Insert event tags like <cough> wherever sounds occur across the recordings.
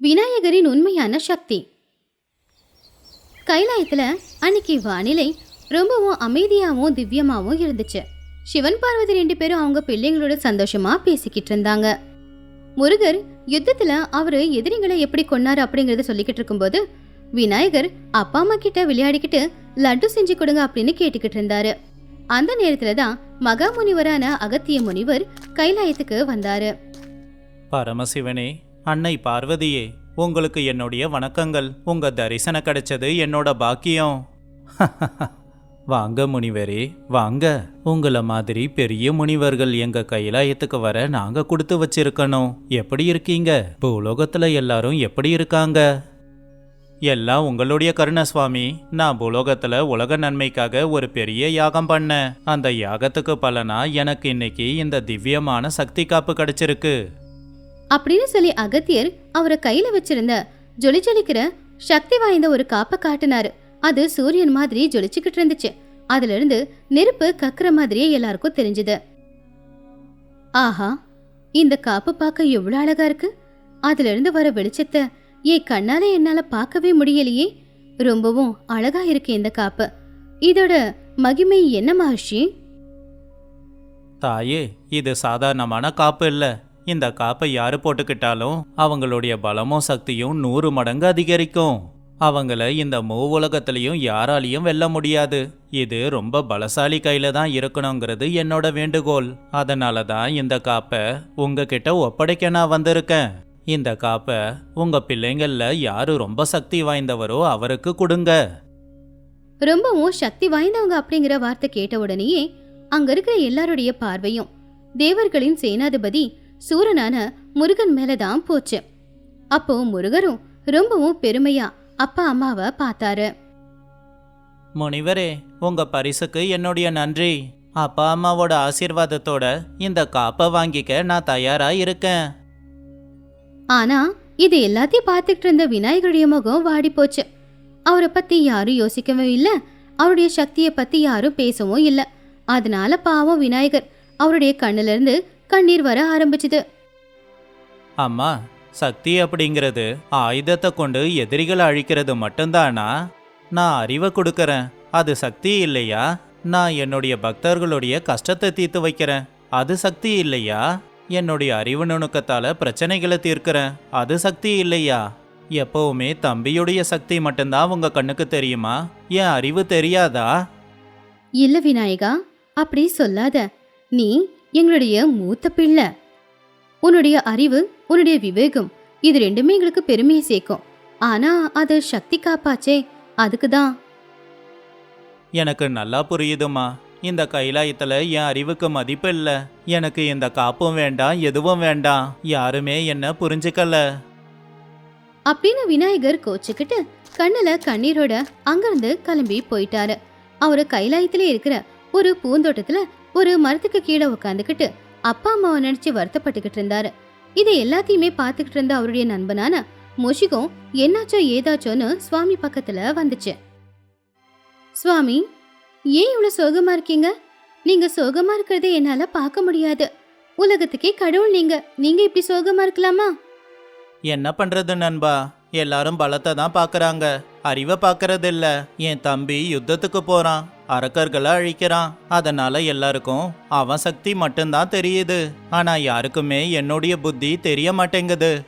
விநாயகரின் உண்மையான சக்தி. கைலாயத்தில் அன்னைக்கு வானிலை ரொம்பவும் அமைதியாகவும் திவ்யமாகவும் இருந்துச்சு. சிவன் பார்வதி ரெண்டு பேரும் அவங்க பிள்ளைங்களோட சந்தோஷமா பேசிக்கிட்டு இருந்தாங்க. முருகர் யுத்தத்துல அவரு எதிரிகளை எப்படி கொன்னாரு அப்படிங்கறத சொல்லிக்கிட்டு இருக்கும்போது விநாயகர் அப்பா அம்மா கிட்ட விளையாடிக்கிட்டு லட்டு செஞ்சு கொடுங்க அப்படின்னு கேட்டுக்கிட்டு இருந்தாரு. அந்த நேரத்துல தான் மகா முனிவரான அகத்திய முனிவர் கைலாயத்துக்கு வந்தாரு. பரமசிவனே அன்னை பார்வதியே உங்களுக்கு என்னுடைய வணக்கங்கள். உங்க தரிசனம் கிடைச்சது என்னோட பாக்கியம். <laughs> வாங்க முனிவரே வாங்க. உங்களை மாதிரி பெரிய முனிவர்கள் எங்க கைலாயத்துக்கு வர நாங்க கொடுத்து வச்சிருக்கணும். எப்படி இருக்கீங்க? பூலோகத்துல எல்லாரும் எப்படி இருக்காங்க? எல்லாம் உங்களுடைய கருணசுவாமி நான் பூலோகத்துல உலக நன்மைக்காக ஒரு பெரிய யாகம் பண்ணேன். அந்த யாகத்துக்கு பலனா எனக்கு இன்னைக்கு இந்த திவ்யமான சக்தி காப்பு கிடைச்சிருக்கு. அப்படின்னு சொல்லி அகத்தியர் அவரை கையில வச்சிருந்த ஜொலி ஜொலிக்கிற சக்தி வாய்ந்த ஒரு காப்பை காட்டினாரு. அது சூரியன் மாதிரி ஜொலிச்சுக்கிட்டு இருந்துச்சு. அதுல இருந்து நெருப்பு கக்குற மாதிரியே எல்லாருக்கும் தெரிஞ்சது. ஆஹா இந்த காப்பு பார்க்க எவ்வளவு அழகா இருக்கு. அதுல இருந்து வர வெளிச்சத்தை ஏ கண்ணால என்னால பார்க்கவே முடியலையே. ரொம்பவும் அழகா இருக்கு இந்த காப்பு. இதோட மகிமை என்ன மகர்ஷி? தாயே இது சாதாரணமான காப்பு இல்லை. இந்த காப்பை யாரு போட்டுக்கிட்டாலும் அவங்களுடைய பலமும் சக்தியும் நூறு மடங்கு அதிகரிக்கும். அவங்கள இந்த மூவுலகத்திலையும் யாராலையும் வெல்ல முடியாது. இது ரொம்ப பலசாலி கையில தான் இருக்கணுங்கிறது என்னோட வேண்டுகோள். அதனால தான் இந்த காப்பை உங்ககிட்ட ஒப்படைக்க நான் வந்திருக்கேன். இந்த காப்பை உங்க பிள்ளைங்கள்ல யாரு ரொம்ப சக்தி வாய்ந்தவரோ அவருக்கு கொடுங்க. ரொம்பவும் சக்தி வாய்ந்தவங்க அப்படிங்கிற வார்த்தை கேட்ட உடனேயே அங்க இருக்கிற எல்லாருடைய பார்வையும் தேவர்களின் சேனாதிபதி சூரனான முருகன் மேலதான் போச்சு. அப்போ முருகரும் ரொம்பவும் பெருமையா அப்பா அம்மாவை பார்த்தாரு. முனிவரே உங்க பரிசுக்கு என்னுடைய நன்றி. அப்பா அம்மாவோட ஆசீர்வாதத்தோட இந்த காப்பை வாங்கிக்க நான் தயாரா இருக்கேன். ஆனா இது எல்லாத்தையும் பார்த்துக்கிட்டு இருந்த விநாயகருடைய முகம் வாடி போச்சு. அவரை பத்தி யாரும் யோசிக்கவும் இல்ல. அவருடைய சக்தியை பத்தி யாரும் பேசவும் இல்ல. அதனால பாவம் விநாயகர் அவருடைய கண்ணுல இருந்து கண்ணீர் வர ஆரம்பிச்சுது. அம்மா சக்தி அப்படிங்கிறது ஆயுதத்தை கொண்டு எதிரிகளை அழிக்கிறது மட்டும்தானா? நான் அறிவை கொடுக்கறேன். அது சக்தி இல்லையா? நான் என்னுடைய பக்தர்களுடைய கஷ்டத்தை தீர்த்து வைக்கிறேன். அது சக்தி இல்லையா? என்னுடைய அறிவு நுணுக்கத்தால பிரச்சனைகளை தீர்க்கிறேன். அது சக்தி இல்லையா? எப்பவுமே தம்பியுடைய சக்தி மட்டும்தான் உங்க கண்ணுக்கு தெரியுமா? என் அறிவு தெரியாதா? இல்ல விநாயகா அப்படி சொல்லாத. நீ எங்களுடைய மூத்த பிள்ளை. உன்னுடைய அறிவு உன்னுடைய விவேகம் இது ரெண்டுமே எங்களுக்கு பெருமையை சேர்க்கும். ஆனா அது சக்தி காப்பாச்சே அதுக்கு தான் எனக்கு நல்லா புரியுதுமா இந்த கைலாயத்துல என் அறிவுக்கு மதிப்பு இல்ல. எனக்கு இந்த காப்பும் வேண்டாம் எதுவும் வேண்டாம். யாருமே என்ன புரிஞ்சுக்கல. அப்படின்னு விநாயகர் கோச்சுக்கிட்டு கண்ணுல கண்ணீரோட அங்கிருந்து கிளம்பி போயிட்டாரு. அவரு கைலாயத்துல இருக்கிற ஒரு பூந்தோட்டத்துல ஒரு மரத்துக்கு கீழே உட்காந்துக்கிட்டு அப்பா அம்மாவை நினைச்சு வருத்தப்பட்டுக்கிட்டு இருந்தாரு. இதை எல்லாத்தையுமே பார்த்துக்கிட்டு இருந்த அவருடைய நண்பனான மொஷிகம் என்னாச்சோ ஏதாச்சோன்னு சுவாமி பக்கத்துல வந்துச்சு. சுவாமி ஏன் இவ்வளவு சோகமா இருக்கீங்க? நீங்க சோகமா இருக்கிறத என்னால பார்க்க முடியாது. உலகத்துக்கே கடவுள் நீங்க. நீங்க இப்படி சோகமா இருக்கலாமா? என்ன பண்றது நண்பா? எல்லாரும் பலத்தை தான் பாக்குறாங்க அறிவை பாக்குறது இல்ல என் தம்பி யுத்தத்துக்கு போறான். அரக்கர்களை அழிக்கிறான். அதனால எல்லாருக்கும் அவன் சக்தி மட்டும்தான் தெரியுது. ஆனா யாருக்குமே என்னுடைய புத்தி தெரிய மாட்டேங்குது.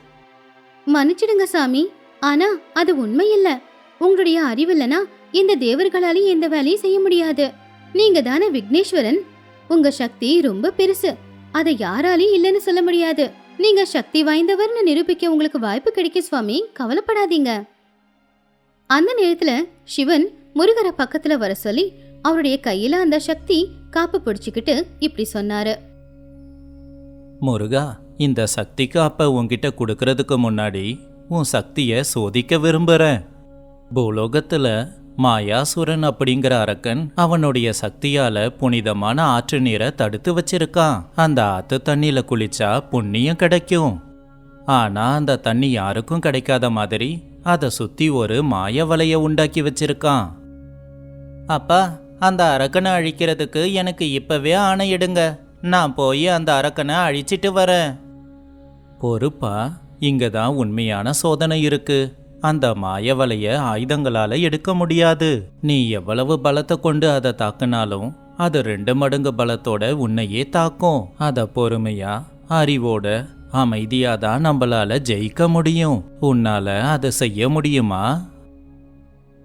மன்னிச்சிடுங்க சாமி. ஆனா அது உண்மை இல்ல. உங்களுடைய அறிவு இல்லனா இந்த தேவர்களாலே எந்த வேலையும் செய்ய முடியாது. நீங்க தானே விக்னேஸ்வரன்? உங்க சக்தி ரொம்ப பெருசு. அதை யாராலையும் இல்லைன்னு சொல்ல முடியாது. நீங்க சக்தி வாய்ந்தவர்னு நிரூபிக்க உங்களுக்கு வாய்ப்பு கிடைக்கும் சுவாமி. கவலைப்படாதீங்க. அந்த நேரத்துல சிவன் முருகரை பக்கத்துல வர சொல்லி அவருடைய கையில அந்த சக்தி காப்பு பிடிச்சுக்கிட்டு இப்படி சொன்னாரு. முருகா இந்த சக்தி காப்பை உன்கிட்ட கொடுக்கறதுக்கு முன்னாடி உன் சக்தியை சோதிக்க விரும்புறேன். பூலோகத்துல மாயாசுரன் அப்படிங்கிற அரக்கன் அவனுடைய சக்தியால புனிதமான ஆற்று நீரை தடுத்து வச்சிருக்கான். அந்த ஆத்து தண்ணியில குளிச்சா புண்ணியம் கிடைக்கும். ஆனா அந்த தண்ணி யாருக்கும் கிடைக்காத மாதிரி அதை சுத்தி ஒரு மாய வலைய உண்டாக்கி வச்சிருக்கான். அப்பா அந்த அரக்கனை அழிக்கிறதுக்கு எனக்கு இப்பவே ஆணையிடுங்க நான் போய் அந்த அரக்கனை அழிச்சிட்டு வரேன். பொறுப்பா இங்க தான் உண்மையான சோதனை இருக்கு. அந்த மாய வலைய ஆயுதங்களால எடுக்க முடியாது. நீ எவ்வளவு பலத்தை கொண்டு அதை தாக்குனாலும் அது ரெண்டு மடங்கு பலத்தோட உன்னையே தாக்கும். அத பொறுமையா அறிவோட அமைதியாதான் நம்மளால ஜெயிக்க முடியும். உன்னால அதை செய்ய முடியுமா?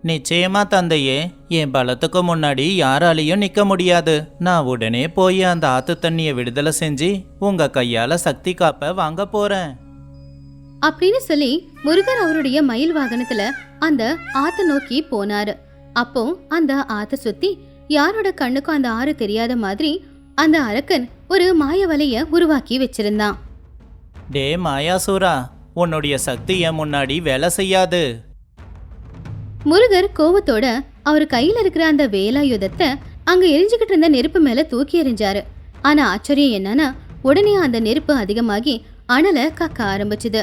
நிச்சயமா தந்தையே என் பலத்துக்கு முன்னாடி யாராலையும் நிக்க முடியாது. நான் உடனே போய் அந்த ஆத்து தண்ணியை விடுதலை செஞ்சு உங்க கையால சக்தி காப்ப வாங்க போறேன். அப்படின்னு சொல்லி முருகர் அவருடைய மயில் வாகனத்துல அந்த ஆத்த நோக்கி போனாரு. அப்போ அந்த ஆத்த சுத்தி யாரோட கண்ணுக்கும் அந்த ஆறு தெரியாத மாதிரி அந்த அரக்கன் ஒரு மாய வலைய உருவாக்கி வச்சிருந்தான். டே மாயாசூரா உன்னுடைய சக்தி என் முன்னாடி வேலை செய்யாது. முருகர் கோவத்தோட அவர் கையில் இருக்கிற அந்த வேலாயுதத்தை அங்கே எரிஞ்சுக்கிட்டு இருந்த நெருப்பு மேலே தூக்கி எறிஞ்சாரு. ஆனால் ஆச்சரியம் என்னன்னா உடனே அந்த நெருப்பு அதிகமாகி அனலை கக்க ஆரம்பிச்சுது.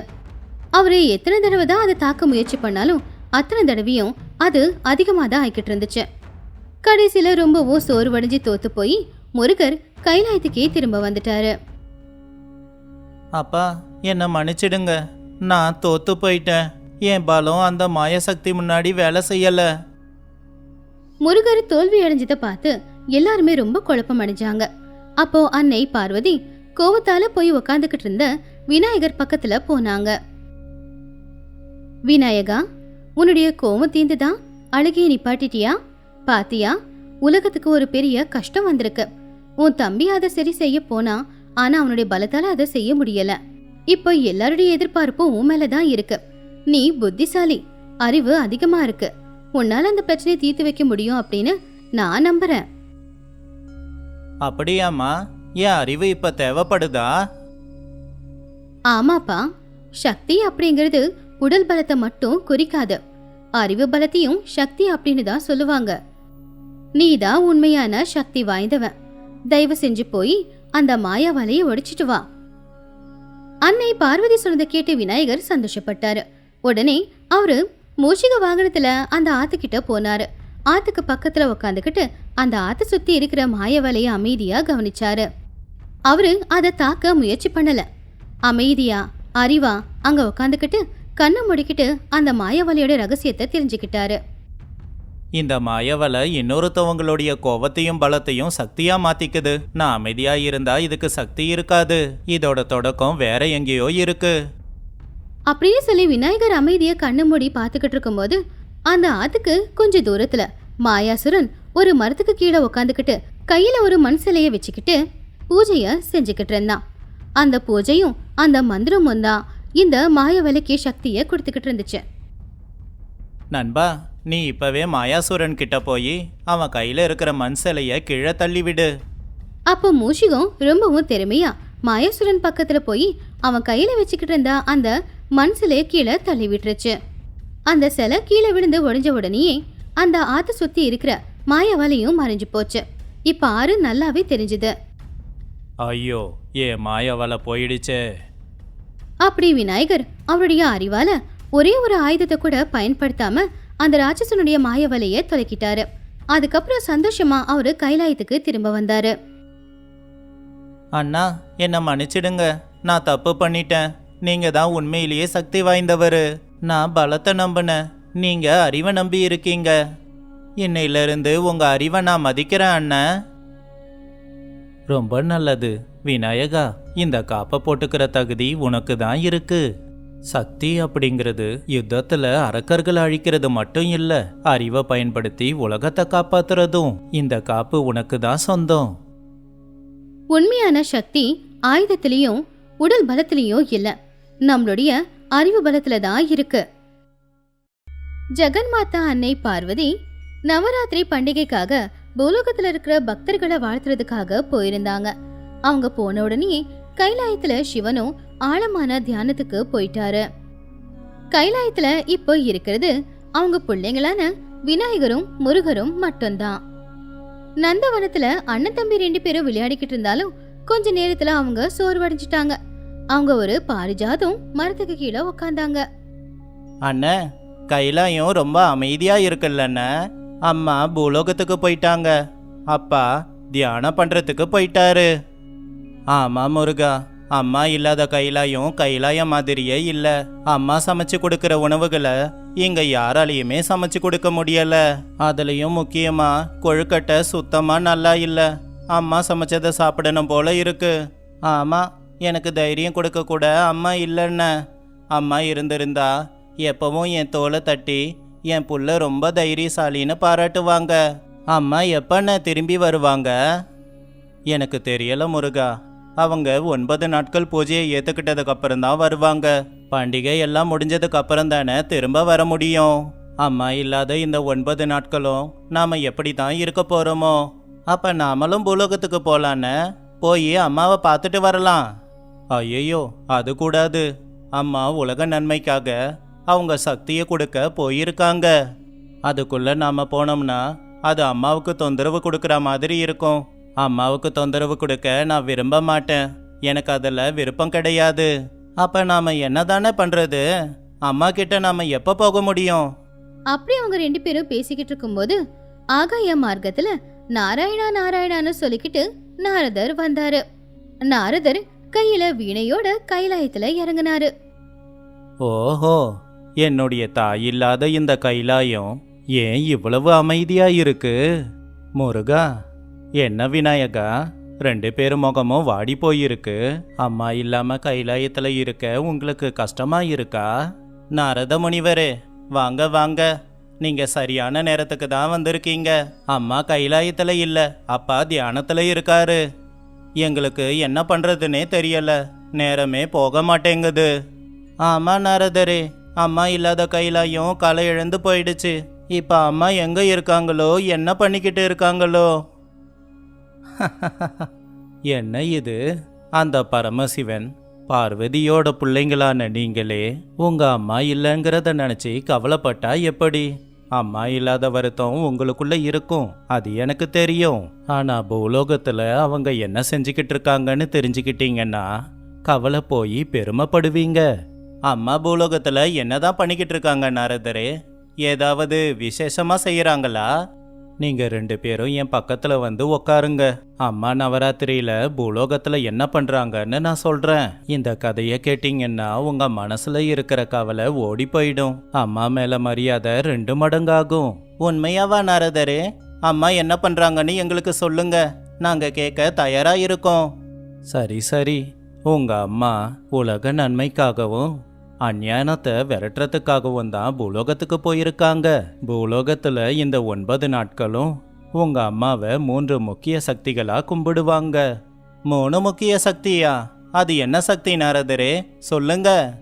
அவர் எத்தனை தடவை தான் அதை தாக்க முயற்சி பண்ணாலும் அத்தனை தடவையும் அது அதிகமாக தான் ஆகிக்கிட்டு இருந்துச்சு. கடைசியில் ரொம்பவும் சோர்வடைஞ்சு தோத்து போய் முருகர் கைலாயத்துக்கே திரும்ப வந்துட்டாரு. அப்பா என்னை மன்னிச்சிடுங்க. நான் தோத்து போயிட்டேன். என் பலம் அந்த மாய சக்தி முன்னாடி வேலை செய்யல. முருகர் தோல்வி அடைஞ்சதை பார்த்து எல்லாருமே ரொம்ப குழப்பம் அடைஞ்சாங்க. அப்போ அன்னை பார்வதி கோவத்தால போய் உக்காந்துக்கிட்டு இருந்த விநாயகர் பக்கத்துல போனாங்க. விநாயகா உன்னுடைய கோவம் தீந்துதா? அழுகிய நிப்பாட்டிட்டியா? பாத்தியா? உலகத்துக்கு ஒரு பெரிய கஷ்டம் வந்திருக்கு. உன் தம்பி அதை சரி செய்ய போனா ஆனா அவனுடைய பலத்தால அதை செய்ய முடியல. இப்போ எல்லாருடைய எதிர்பார்ப்பும் உன் மேலதான் இருக்கு. நீ புத்திசாலி. அறிவு அதிகமா இருக்கு. உன்னால அந்த பிரச்சனையை தீர்த்து வைக்க முடியும் அப்படின்னு நான் நம்புறேன். அப்படியாம்மா என் அறிவு இப்ப தேவைப்படுதா? ஆமாப்பா. சக்தி அப்படிங்கிறது உடல் பலத்தை மட்டும் குறிக்காது. அறிவு பலத்தையும் சக்தி அப்படின்னு தான் சொல்லுவாங்க. நீ தான் உண்மையான சக்தி வாய்ந்தவன். தயவு செஞ்சு போய் அந்த மாயா வலையை ஒடிச்சிட்டு வா. அன்னை பார்வதி சொன்னதை கேட்டு விநாயகர் சந்தோஷப்பட்டாரு. உடனே அவரு மூஷிக வாகனத்துல அந்த ஆத்துக்கிட்ட போனாரு. ஆத்துக்கு பக்கத்துல உக்காந்துக்கிட்டு அந்த ஆத்தை சுத்தி இருக்கிற மாய வலையை அமைதியா கவனிச்சாரு. அவரு அதை தாக்க முயற்சி பண்ணல. அமைதியா அறிவா அங்க உக்காந்துக்கிட்டு கண்ணை முடிக்கிட்டு அந்த மாயவலையோட ரகசியத்தை தெரிஞ்சுக்கிட்டாரு. இந்த மாயவலை இன்னொருத்தவங்களுடைய கோவத்தையும் பலத்தையும் சக்தியா மாத்திக்குது. நான் அமைதியா இருந்தா இதுக்கு சக்தி இருக்காது. இதோட தொடக்கம் வேற எங்கேயோ இருக்கு. அப்படின்னு சொல்லி விநாயகர் அமைதியை கண்ணு மூடி பார்த்துக்கிட்டு இருக்கும்போது அந்த ஆத்துக்கு கொஞ்சம் தூரத்துல மாயாசுரன் ஒரு மரத்துக்கு கீழே உக்காந்துக்கிட்டு கையில ஒரு மண் சிலைய வச்சுக்கிட்டு பூஜைய செஞ்சுக்கிட்டு இருந்தான். அந்த பூஜையும் அந்த மந்திரமும் தான் இந்த மாயவலைக்கு சக்தியை கொடுத்துக்கிட்டு இருந்துச்சு. நண்பா நீ இப்பவே மாயாசுரன் கிட்ட போய் அவன் கையில இருக்கிற மண் சிலைய கீழே தள்ளிவிடு அப்போ மூஷிகம் ரொம்பவும் திறமையா மாயாசுரன் பக்கத்துல போய் அவன் கையில வச்சுக்கிட்டு இருந்த அந்த மண் சிலையை கீழே தள்ளி விட்டுருச்சு அந்த சிலை கீழே விழுந்து உடைஞ்ச உடனேயே அந்த ஆத்த சுத்தி இருக்கிற மாயவலையும் மறைஞ்சு போச்சு. இப்ப ஆறு நல்லாவே தெரிஞ்சுது. ஐயோ ஏ மாயவலை போயிடுச்சே. அப்படி விநாயகர் அவருடைய அறிவால ஒரே ஒரு ஆயுதத்தை கூட பயன்படுத்தாம அந்த ராட்சசனுடைய மாயவலைய தொலைக்கிட்டாரு. அதுக்கப்புறம் சந்தோஷமா அவரு கைலாயத்துக்கு திரும்ப வந்தாரு. அண்ணா என்னை மன்னிச்சிடுங்க. நான் தப்பு பண்ணிட்டேன். நீங்க தான் உண்மையிலேயே சக்தி வாய்ந்தவர். நான் பலத்தை நம்பினேன். நீங்க அறிவை நம்பி இருக்கீங்க. இன்னையிலிருந்து உங்க அறிவை நான் மதிக்கிறேன் அண்ணன் ரொம்ப நல்லது விநாயகா. இந்த காப்பை போட்டுக்கிற தகுதி உனக்கு தான் இருக்கு. சக்தி அப்படிங்கிறது யுத்தத்துல அரக்கர்கள் அழிக்கிறது மட்டும் இல்ல அறிவை பயன்படுத்தி உலகத்தை காப்பாத்துறதும் இந்த காப்பு உனக்கு தான் சொந்தம். உண்மையான சக்தி ஆயுதத்திலையும் உடல் பலத்திலையும் இல்லை. நம்மளுடைய அறிவு பலத்துல தான் இருக்கு. ஜெகன்மாதா அன்னை பார்வதி நவராத்திரி பண்டிகைக்காக பூலோகத்துல இருக்கிற பக்தர்களை வாழ்த்துறதுக்காக போயிருந்தாங்க. அவங்க போன உடனே கைலாயத்துல சிவனும் ஆழமான தியானத்துக்கு போயிட்டாரு. கைலாயத்துல இப்போ இருக்கிறது அவங்க பிள்ளைங்களான விநாயகரும் முருகரும் மட்டும்தான். நந்தவனத்துல அண்ணன் தம்பி ரெண்டு பேரும் விளையாடிக்கிட்டு இருந்தாலும் கொஞ்ச நேரத்துல அவங்க சோர்வடைஞ்சிட்டாங்க. அவங்க ஒரு பாரிஜாதம் மரத்துக்கு கீழே உக்காந்தாங்க. அண்ணே கைலாயம் ரொம்ப அமைதியா இருக்குல்லண்ணே. அம்மா பூலோகத்துக்கு போயிட்டாங்க. அப்பா தியானம் பண்றதுக்கு போயிட்டாரு. ஆமா முருகா அம்மா இல்லாத கைலாயம் கைலாயம் மாதிரியே இல்ல. அம்மா சமைச்சு கொடுக்குற உணவுகளை இங்க யாராலையுமே சமைச்சு கொடுக்க முடியல. அதுலயும் முக்கியமா கொழுக்கட்டை சுத்தமா நல்லா இல்ல. அம்மா சமைச்சதை சாப்பிடணும் போல இருக்கு. ஆமா எனக்கு தைரியம் கொடுக்க கூட அம்மா இல்லைன்ன. அம்மா இருந்திருந்தா எப்பவும் என் தோலை தட்டி என் புள்ள ரொம்ப தைரியசாலின்னு பாராட்டுவாங்க. அம்மா எப்பண்ண திரும்பி வருவாங்க? எனக்கு தெரியல முருகா. அவங்க ஒன்பது நாட்கள் பூஜையை ஏற்றுக்கிட்டதுக்கு அப்புறம் தான் வருவாங்க. பண்டிகை எல்லாம் முடிஞ்சதுக்கு அப்புறம் தானே திரும்ப வர முடியும். அம்மா இல்லாத இந்த ஒன்பது நாட்களும் நாம் எப்படி தான் இருக்க போகிறோமோ அப்போ நாமளும் பூலோகத்துக்கு போகலான்னு போய் அம்மாவை பார்த்துட்டு வரலாம். ஐயோ அது கூடாது. அம்மா உலக நன்மைக்காக அவங்க சக்தியை கொடுக்க போயிருக்காங்க. அதுக்குள்ளே நாம் போனோம்னா அது அம்மாவுக்கு தொந்தரவு கொடுக்குற மாதிரி இருக்கும். அம்மாவுக்கு தொந்தரவு கொடுக்க நான் விரும்ப மாட்டேன். எனக்கு அதில் விருப்பம் கிடையாது. அப்போ நாம் என்ன தானே பண்ணுறது அம்மா கிட்ட நாம் எப்போ போக முடியும்? அப்படி அவங்க ரெண்டு பேரும் பேசிக்கிட்டு இருக்கும்போது ஆகாய மார்க்கத்தில் நாராயணா நாராயணான்னு சொல்லிக்கிட்டு நாரதர் வந்தாரு. நாரதர் கையில வீணையோட கைலாயத்துல இறங்குனாரு. ஓஹோ என்னுடைய தாய் இல்லாத இந்த கைலாயம் ஏன் இவ்வளவு அமைதியா இருக்கு முருகா என்ன விநாயகா? ரெண்டு பேர் முகமும் வாடி போயிருக்கு. அம்மா இல்லாம கைலாயத்துல இருக்க உங்களுக்கு கஷ்டமா இருக்கா? நாரத முனிவரே வாங்க வாங்க. நீங்க சரியான நேரத்துக்கு தான் வந்திருக்கீங்க. அம்மா கைலாயத்துல இல்ல அப்பா தியானத்துல இருக்காரு. எங்களுக்கு என்ன பண்ணுறதுனே தெரியல. நேரமே போக மாட்டேங்குது. ஆமாம் நாரதரே. அம்மா இல்லாத கையிலையும் களை இழந்து போயிடுச்சு. இப்போ அம்மா எங்கே இருக்காங்களோ என்ன பண்ணிக்கிட்டு இருக்காங்களோ? <laughs> என்ன இது? அந்த பரமசிவன் பார்வதியோட பிள்ளைங்களான நீங்களே உங்கள் அம்மா இல்லைங்கிறத நினச்சி கவலைப்பட்டா எப்படி? அம்மா இல்லாத வருத்தம் உங்களுக்குள்ள இருக்கும். அது எனக்கு தெரியும். ஆனா பூலோகத்துல அவங்க என்ன செஞ்சுக்கிட்டு இருக்காங்கன்னு தெரிஞ்சுக்கிட்டீங்கன்னா கவலை போய் பெருமைப்படுவீங்க. அம்மா பூலோகத்துல என்னதான் பண்ணிக்கிட்டு இருக்காங்க நாரதரே? ஏதாவது விசேஷமா செய்யறாங்களா நீங்கள் ரெண்டு பேரும் என் பக்கத்தில் வந்து உக்காருங்க. அம்மா நவராத்திரியில் பூலோகத்தில் என்ன பண்ணுறாங்கன்னு நான் சொல்கிறேன் இந்த கதையை கேட்டிங்கன்னா உங்கள் மனசில் இருக்கிற கவலை ஓடி போயிடும். அம்மா மேலே மரியாதை ரெண்டு மடங்காகும். உண்மையாவா நாரதரே? அம்மா என்ன பண்ணுறாங்கன்னு எங்களுக்கு சொல்லுங்க. நாங்கள் கேட்க தயாராக இருக்கோம். சரி சரி. உங்கள் அம்மா உலக நன்மைக்காகவும் அஞ்ஞானத்தை விரட்டுறதுக்காகவும் தான் பூலோகத்துக்கு போயிருக்காங்க. பூலோகத்துல இந்த ஒன்பது நாட்களும் உங்க அம்மாவை மூன்று முக்கிய சக்திகளா கும்பிடுவாங்க. மூணு முக்கிய சக்தியா? அது என்ன சக்தி நாரதரே? சொல்லுங்க.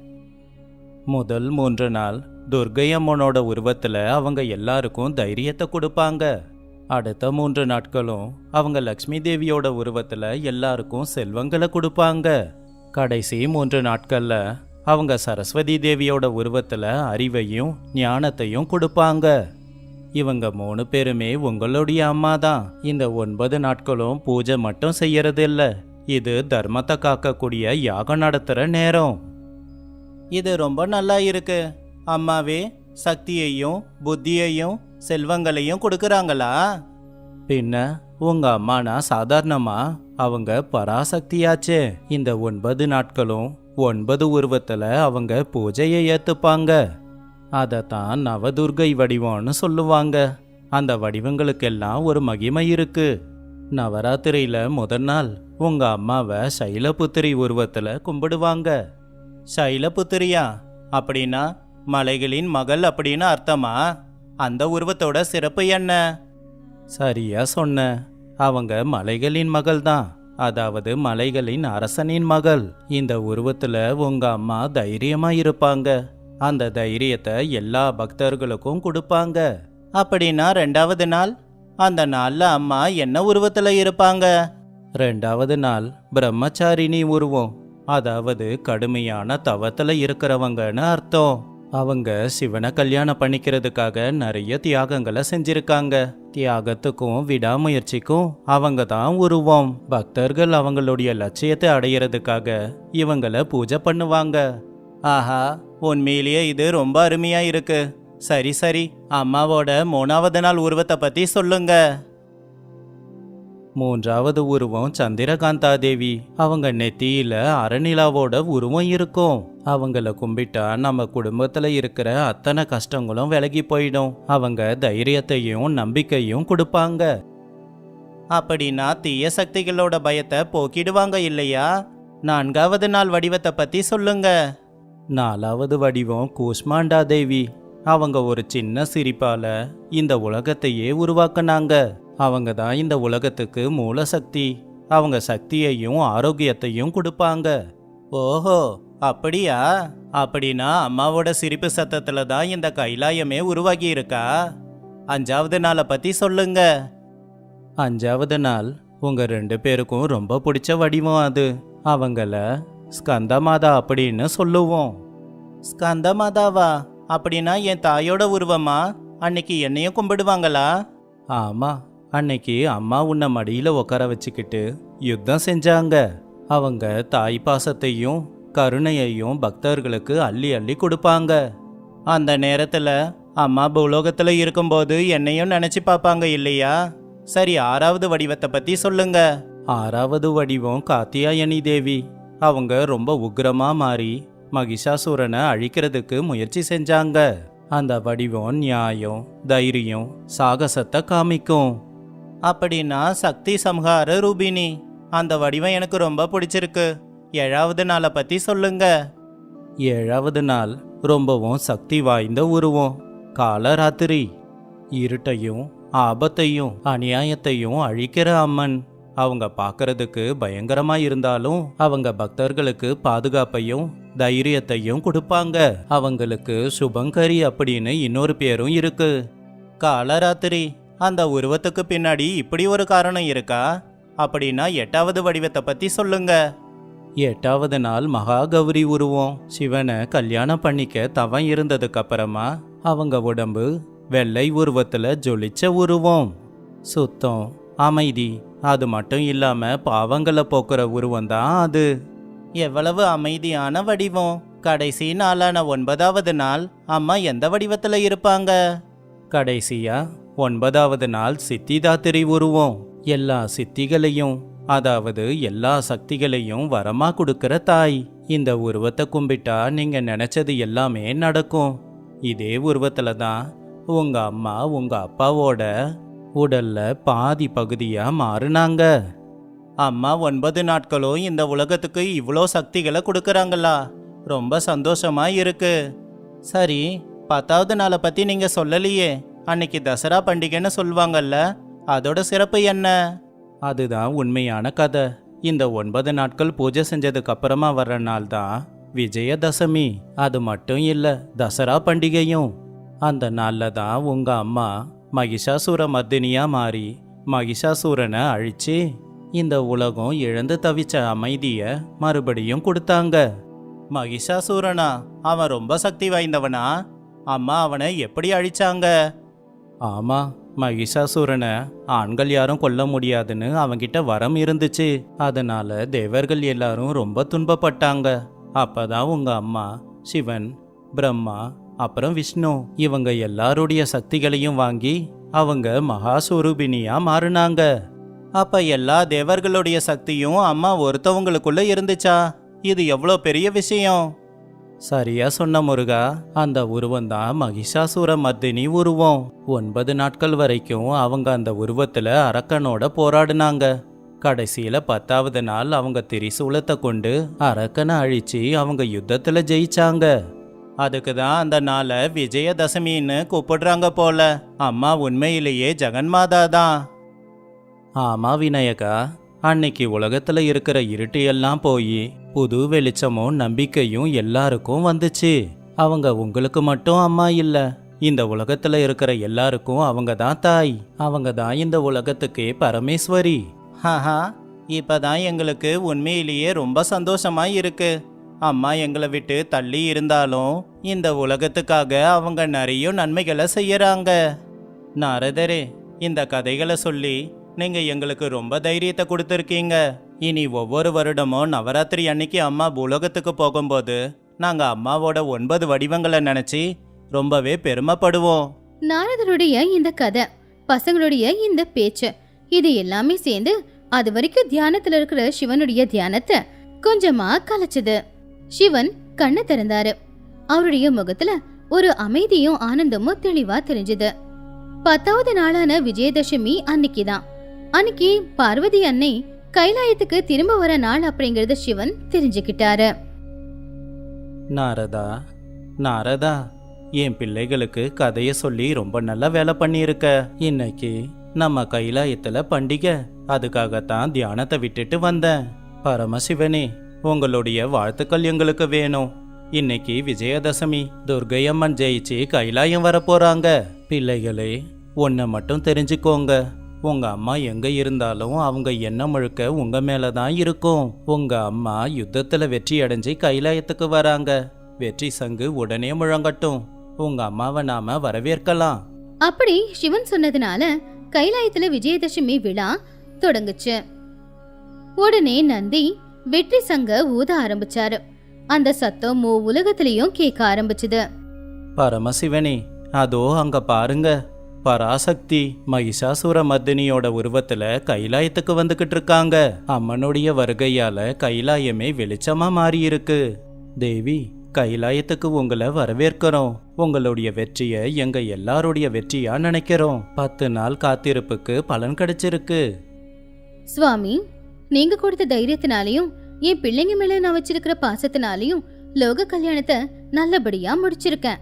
முதல் மூன்று நாள் துர்கை அம்மனோட உருவத்துல அவங்க எல்லாருக்கும் தைரியத்தை கொடுப்பாங்க. அடுத்த மூன்று நாட்களும் அவங்க லக்ஷ்மி தேவியோட உருவத்துல எல்லாருக்கும் செல்வங்களை கொடுப்பாங்க. கடைசி மூன்று நாட்களில் அவங்க சரஸ்வதி தேவியோட உருவத்தில் அறிவையும் ஞானத்தையும் கொடுப்பாங்க. இவங்க மூணு பேருமே உங்களுடைய அம்மா தான் இந்த ஒன்பது நாட்களும் பூஜை மட்டும் செய்யறது இல்லை இது தர்மத்தை காக்கக்கூடிய யாகம் நடத்துகிற நேரம். இது ரொம்ப நல்லா இருக்கு. அம்மாவே சக்தியையும் புத்தியையும் செல்வங்களையும் கொடுக்குறாங்களா? பின்ன உங்க அம்மானா சாதாரணமா? அவங்க பராசக்தியாச்சே. இந்த ஒன்பது நாட்களும் ஒன்பது உருவத்தில் அவங்க பூஜையை ஏத்துப்பாங்க. அதைத்தான் நவதுர்கை வடிவம்னு சொல்லுவாங்க. அந்த வடிவங்களுக்கெல்லாம் ஒரு மகிமை இருக்கு. நவராத்திரியில் முதல் நாள் உங்கள் அம்மாவை சைலபுத்திரி உருவத்தில் கும்பிடுவாங்க. சைலபுத்திரியா? அப்படின்னா மலைகளின் மகள் அப்படின்னு அர்த்தமா? அந்த உருவத்தோட சிறப்பு என்ன? சரியா சொன்ன. அவங்க மலைகளின் மகள் தான் அதாவது மலைகளின் அரசனின் மகள். இந்த உருவத்துல உங்க அம்மா தைரியமா இருப்பாங்க. அந்த தைரியத்தை எல்லா பக்தர்களுக்கும் கொடுப்பாங்க. அப்படின்னா ரெண்டாவது நாள் அந்த நாள்ல அம்மா என்ன உருவத்துல இருப்பாங்க? ரெண்டாவது நாள் பிரம்மச்சாரிணி உருவம். அதாவது கடுமையான தவத்துல இருக்கிறவங்கன்னு அர்த்தம். அவங்க சிவனை கல்யாணம் பண்ணிக்கிறதுக்காக நிறைய தியாகங்களை செஞ்சிருக்காங்க. தியாகத்துக்கும் விடாமுயற்சிக்கும் அவங்க தான் உருவம். பக்தர்கள் அவங்களுடைய லட்சியத்தை அடையிறதுக்காக இவங்கள பூஜை பண்ணுவாங்க. ஆஹா உண்மையிலேயே இது ரொம்ப அருமையா இருக்கு. சரி சரி அம்மாவோட மூணாவது நாள் உருவத்தை பத்தி சொல்லுங்க. மூன்றாவது உருவம் சந்திரகாந்தா தேவி அவங்க நெத்தியில அறநிலாவோட உருவம் இருக்கும். அவங்கள கும்பிட்டா நம்ம குடும்பத்துல இருக்கிற அத்தனை கஷ்டங்களும் விலகி போயிடும். அவங்க தைரியத்தையும் நம்பிக்கையும் கொடுப்பாங்க. அப்படின்னா தீய சக்திகளோட பயத்தை போக்கிடுவாங்க இல்லையா? நான்காவது நாள் வடிவத்தை பத்தி சொல்லுங்க. நாலாவது வடிவம் கூஷ்மாண்டா தேவி அவங்க ஒரு சின்ன சிரிப்பால இந்த உலகத்தையே உருவாக்குனாங்க. அவங்க தான் இந்த உலகத்துக்கு மூல சக்தி. அவங்க சக்தியையும் ஆரோக்கியத்தையும் கொடுப்பாங்க. ஓஹோ அப்படியா? அப்படின்னா அம்மாவோட சிரிப்பு சத்தத்துல தான் இந்த கைலாயமே உருவாகி இருக்கா? அஞ்சாவது நாளை பத்தி சொல்லுங்க. அஞ்சாவது நாள் உங்க ரெண்டு பேருக்கும் ரொம்ப பிடிச்ச வடிவம் அது. அவங்கள ஸ்கந்தமாதா அப்படின்னு சொல்லுவோம். ஸ்கந்தமாதாவா அப்படின்னா என் தாயோட உருவமா? அன்னைக்கு என்னையும் கும்பிடுவாங்களா? ஆமா அன்னைக்கு அம்மா உன்னை மடியில் உட்கார வச்சுக்கிட்டு யுத்தம் செஞ்சாங்க. அவங்க தாய் பாசத்தையும் கருணையையும் பக்தர்களுக்கு அள்ளி அள்ளி கொடுப்பாங்க. அந்த நேரத்தில் அம்மா பூலோகத்தில் இருக்கும்போது என்னையும் நினச்சி பார்ப்பாங்க இல்லையா? சரி ஆறாவது வடிவத்தை பற்றி சொல்லுங்க. ஆறாவது வடிவம் காத்தியாயனி தேவி அவங்க ரொம்ப உக்ரமாக மாறி மகிஷாசுரனை அழிக்கிறதுக்கு முயற்சி செஞ்சாங்க. அந்த வடிவம் நியாயம் தைரியம் சாகசத்தை காமிக்கும். அப்படின்னா சக்தி சம்ஹார ரூபினி. அந்த வடிவம் எனக்கு ரொம்ப பிடிச்சிருக்கு. ஏழாவது நாளை பற்றி சொல்லுங்க. ஏழாவது நாள் ரொம்பவும் சக்தி வாய்ந்த உருவம். காலராத்திரி. இருட்டையும் ஆபத்தையும் அநியாயத்தையும் அழிக்கிற அம்மன். அவங்க பார்க்கறதுக்கு பயங்கரமா இருந்தாலும் அவங்க பக்தர்களுக்கு பாதுகாப்பையும் தைரியத்தையும் கொடுப்பாங்க. அவங்களுக்கு சுபங்கரி அப்படின்னு இன்னொரு பேரும் இருக்கு. காலராத்திரி. அந்த உருவத்துக்கு பின்னாடி இப்படி ஒரு காரணம் இருக்கா? அப்படின்னா எட்டாவது வடிவத்தை பத்தி சொல்லுங்க. எட்டாவது நாள் மகாகௌரி உருவம். சிவனை கல்யாணம் பண்ணிக்க தவம் இருந்ததுக்கு அப்புறமா அவங்க உடம்பு வெள்ளை உருவத்துல ஜொலிச்ச உருவம். சுத்தம் அமைதி அது மட்டும் இல்லாம பாவங்களை போக்குற உருவம் தான் அது. எவ்வளவு அமைதியான வடிவம். கடைசி நாளான ஒன்பதாவது நாள் அம்மா எந்த வடிவத்துல இருப்பாங்க? கடைசியா ஒன்பதாவது நாள் சித்திதாத்திரி உருவம். எல்லா சித்திகளையும் அதாவது எல்லா சக்திகளையும் வரமா கொடுக்கிற தாய். இந்த உருவத்தை கும்பிட்டா நீங்க நினைச்சது எல்லாமே நடக்கும். இதே உருவத்துல தான் உங்க அம்மா உங்க அப்பாவோட உடல்ல பாதி பகுதியா மாறுனாங்க. அம்மா ஒன்பது நாட்களும் இந்த உலகத்துக்கு இவ்வளோ சக்திகளை கொடுக்குறாங்களா? ரொம்ப சந்தோஷமா இருக்கு. சரி பத்தாவது நாளை பத்தி நீங்க சொல்லலையே. அன்னைக்கு தசரா பண்டிகைன்னு சொல்லுவாங்கல்ல அதோட சிறப்பு என்ன? அதுதான் உண்மையான கதை. இந்த ஒன்பது நாட்கள் பூஜை செஞ்சதுக்கு அப்புறமா வர்ற நாள் தான் விஜயதசமி. அது மட்டும் இல்லை தசரா பண்டிகையும். அந்த நாளில் தான் உங்கள் அம்மா மகிஷாசுர மர்தினியாக மாறி மகிஷாசுரனை அழித்து இந்த உலகம் இழந்து தவிச்ச அமைதியை மறுபடியும் கொடுத்தாங்க. மகிஷாசூரனா? அவன் ரொம்ப சக்தி வாய்ந்தவனா? அம்மா அவனை எப்படி அழிச்சாங்க? ஆமா மகிஷாசுரனை ஆண்கள் யாரும் கொல்ல முடியாதுன்னு அவங்கிட்ட வரம் இருந்துச்சு. அதனால தேவர்கள் எல்லாரும் ரொம்ப துன்பப்பட்டாங்க. அப்பதான் உங்க அம்மா சிவன் பிரம்மா அப்புறம் விஷ்ணு இவங்க எல்லாருடைய சக்திகளையும் வாங்கி அவங்க மகாஸ்வரூபினியா மாறினாங்க. அப்ப எல்லா தேவர்களுடைய சக்தியும் அம்மா ஒருத்தவங்களுக்குள்ள இருந்துச்சா? இது எவ்வளோ பெரிய விஷயம்? சரியா சொன்ன முருகா. அந்த உருவம் தான் மகிஷாசுர மர்தினி உருவம். ஒன்பது நாட்கள் வரைக்கும் அவங்க அந்த உருவத்துல அரக்கனோட போராடினாங்க. கடைசியில பத்தாவது நாள் அவங்க திரிசூலத்தை கொண்டு அரக்கனை அழிச்சு அவங்க யுத்தத்துல ஜெயிச்சாங்க. அதுக்கு தான் அந்த நாளை விஜயதசமின்னு கூப்பிடுறாங்க போல. அம்மா உண்மையிலேயே ஜெகன்மாதா தான். ஆமா விநாயகா. அன்னைக்கு உலகத்துல இருக்கிற இருட்டு எல்லாம் போய் புது வெளிச்சமும் நம்பிக்கையும் எல்லாருக்கும் வந்துச்சு. அவங்க உங்களுக்கு மட்டும் அம்மா இல்ல. இந்த உலகத்துல இருக்கிற எல்லாருக்கும் அவங்க தான் தாய். அவங்க தான் இந்த உலகத்துக்கே பரமேஸ்வரி. ஹஹா இப்பதான் எங்களுக்கு உண்மையிலேயே ரொம்ப சந்தோஷமா இருக்கு. அம்மா எங்களை விட்டு தள்ளி இருந்தாலும் இந்த உலகத்துக்காக அவங்க நிறைய நன்மைகளை செய்யறாங்க. நாரதரே இந்த கதைகளை சொல்லி நீங்க எங்களுக்கு ரொம்ப தைரியத்தை கொடுத்துருக்கீங்க. இனி ஒவ்வொரு வருடமும் நவராத்திரி அன்னைக்கு அம்மா பூலோகத்துக்கு போகும்போது நாங்க அம்மாவோட ஒன்பது வடிவங்களை நினச்சி ரொம்பவே பெருமைப்படுவோம். நாரதருடைய இந்த கதை பசங்களுடைய இந்த பேச்சு இது எல்லாமே சேர்ந்து அது வரைக்கும் தியானத்துல இருக்கிற சிவனுடைய தியானத்தை கொஞ்சமா கலைச்சது. சிவன் கண்ணை திறந்தாரு. அவருடைய முகத்துல ஒரு அமைதியும் ஆனந்தமும் தெளிவா தெரிஞ்சது. பத்தாவது நாளான விஜயதசமி அன்னைக்குதான். அன்னைக்கு பார்வதி அன்னை கைலாயத்துக்கு திரும்ப வர நாள் அப்படிங்கறத சிவன் தெரிஞ்சுக்கிட்டாரு. நாரதா நாரதா என் பிள்ளைகளுக்கு கதையை சொல்லி ரொம்ப நல்ல வேலை பண்ணியிருக்க. இன்னைக்கு நம்ம கைலாயத்துல பண்டிகை அதுக்காகத்தான் தியானத்தை விட்டுட்டு வந்தேன். பரமசிவனே உங்களுடைய வாழ்த்துக்கள் எங்களுக்கு வேணும். இன்னைக்கு விஜயதசமி துர்கையம்மன் ஜெயிச்சு கைலாயம் வர பிள்ளைகளே ஒன்றை மட்டும் தெரிஞ்சுக்கோங்க. உங்க அம்மா எங்க இருந்தாலும் அவங்க எண்ணம் முழுக்க உங்க மேல தான் இருக்கும். உங்க அம்மா யுத்தத்துல வெற்றி அடைஞ்சு கைலாயத்துக்கு வராங்க. வெற்றி சங்கு உடனே முழங்கட்டும். உங்க அம்மாவை நாம வரவேற்கலாம். அப்படி சிவன் சொன்னதுனால கைலாயத்துல விஜயதசமி விழா தொடங்குச்சு. உடனே நந்தி வெற்றி சங்க ஊத ஆரம்பிச்சாரு. அந்த சத்தம் மூ உலகத்திலையும் கேட்க ஆரம்பிச்சுது. பரமசிவனே அதோ அங்க பாருங்க. பராசக்தி மகிஷாசுர மர்தினியோட உருவத்துல கைலாயத்துக்கு வந்துகிட்டு இருக்காங்க. அம்மனுடைய வருகையால கைலாயமே வெளிச்சமா மாறியிருக்கு. தேவி கைலாயத்துக்கு உங்களை வரவேற்கிறோம். உங்களுடைய வெற்றியை எங்க எல்லாருடைய வெற்றியா நினைக்கிறோம். பத்து நாள் காத்திருப்புக்கு பலன் கிடைச்சிருக்கு. சுவாமி நீங்க கொடுத்த தைரியத்தினாலையும் என் பிள்ளைங்க மேல நான் வச்சிருக்கிற பாசத்தினாலையும் லோக கல்யாணத்தை நல்லபடியா முடிச்சிருக்கேன்.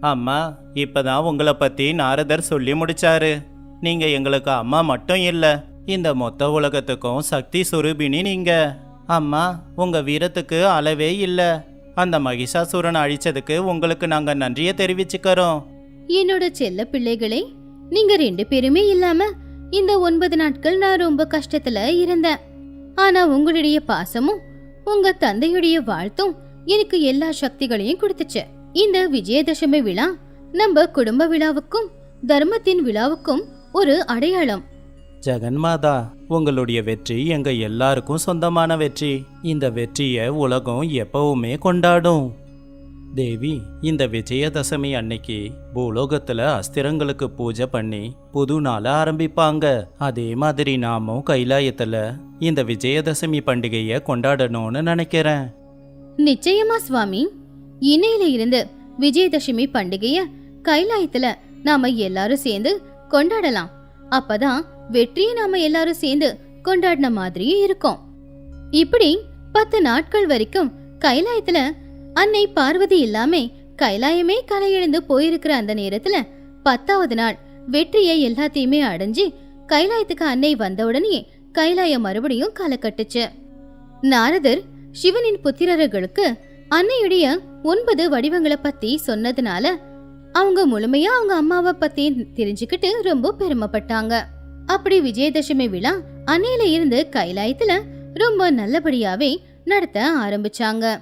அம்மா இப்பதான் உங்களை பத்தி நாரதர் சொல்லி முடிச்சாரு. நீங்க எங்களுக்கு அம்மா மட்டும் இல்ல இந்த மொத்த உலகத்துக்கும் சக்தி சுரூபினி நீங்க. அம்மா உங்க வீரத்துக்கு அளவே இல்ல. அந்த மகிஷாசுரனை அழிச்சதுக்கு உங்களுக்கு நாங்க நன்றியை தெரிவிச்சுக்கிறோம். என்னோட செல்ல பிள்ளைகளே நீங்க ரெண்டு பேருமே இல்லாம இந்த ஒன்பது நாட்கள் நான் ரொம்ப கஷ்டத்துல இருந்தேன். ஆனா உங்களுடைய பாசமும் உங்க தந்தையுடைய வாழ்த்தும் எனக்கு எல்லா சக்திகளையும் கொடுத்துச்சு. இந்த விஜயதசமி விழா நம்ம குடும்ப விழாவுக்கும் தர்மத்தின் விழாவுக்கும் ஒரு அடையாளம். ஜெகன்மாதா உங்களுடைய வெற்றி எங்க எல்லாருக்கும் சொந்தமான வெற்றி. இந்த வெற்றியை உலகம் எப்பவுமே கொண்டாடும். தேவி இந்த விஜயதசமி அன்னைக்கு பூலோகத்துல அஸ்திரங்களுக்கு பூஜை பண்ணி புது நாளை ஆரம்பிப்பாங்க. அதே மாதிரி நாமும் கைலாயத்துல இந்த விஜயதசமி பண்டிகையை கொண்டாடணும்னு நினைக்கிறேன். நிச்சயமா சுவாமி. இன்னையில இருந்து விஜயதசமி பண்டிகைய கைலாயத்துல நாம எல்லாரும் சேர்ந்து கொண்டாடலாம். அப்பதான் வெற்றியை நாம எல்லாரும் சேர்ந்து கொண்டாடின மாதிரியே இருக்கும். இப்படி பத்து நாட்கள் வரைக்கும் கைலாயத்துல அன்னை பார்வதி இல்லாம கைலாயமே கலையிழந்து போயிருக்கிற அந்த நேரத்துல பத்தாவது நாள் வெற்றியை எல்லாத்தையுமே அடைஞ்சு கைலாயத்துக்கு அன்னை வந்த கைலாயம் மறுபடியும் களை கட்டுச்சு நாரதர் சிவனின் புத்திரர்களுக்கு அன்னையுடைய ஒன்பது வடிவங்களை பத்தி சொன்னதுனால அவங்க முழுமையா அவங்க அம்மாவை பத்தி தெரிஞ்சுக்கிட்டு ரொம்ப பெருமைப்பட்டாங்க. அப்படி விஜயதசமி விழா அன்னையில இருந்து கைலாயத்துல ரொம்ப நல்லபடியாவே நடத்த ஆரம்பிச்சாங்க.